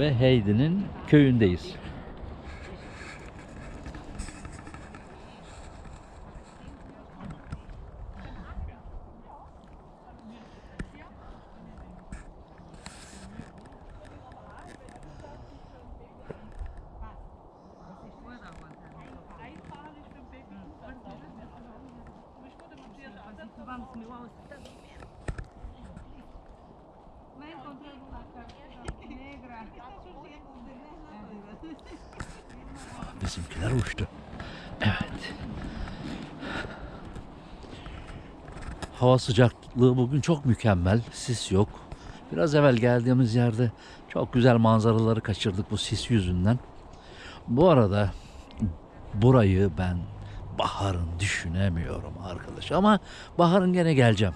ve Heidi'nin köyündeyiz. Me Bizimkiler uçtu. Evet. Hava sıcaklığı bugün çok mükemmel. Sis yok. Biraz evvel geldiğimiz yerde çok güzel manzaraları kaçırdık bu sis yüzünden. Bu arada burayı ben baharın düşünemiyorum arkadaş. Ama baharın gene geleceğim.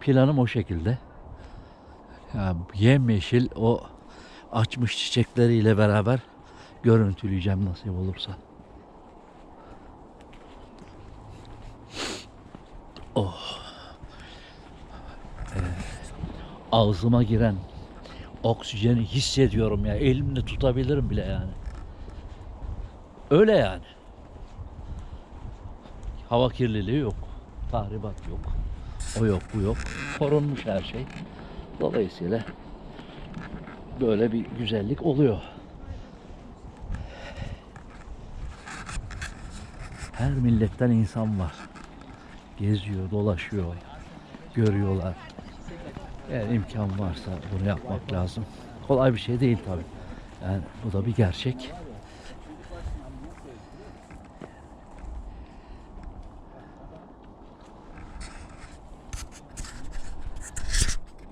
Planım o şekilde. Ya yemyeşil o açmış çiçekleriyle beraber görüntüleyeceğim nasip olursa. Oh. Evet. Ağzıma giren oksijeni hissediyorum ya. Elimle tutabilirim bile yani. Öyle yani. Hava kirliliği yok. Tahribat yok. O yok bu yok. Korunmuş her şey. Dolayısıyla böyle bir güzellik oluyor. Her milletten insan var. Geziyor, dolaşıyor, görüyorlar. Eğer imkan varsa bunu yapmak lazım. Kolay bir şey değil tabii. Yani bu da bir gerçek.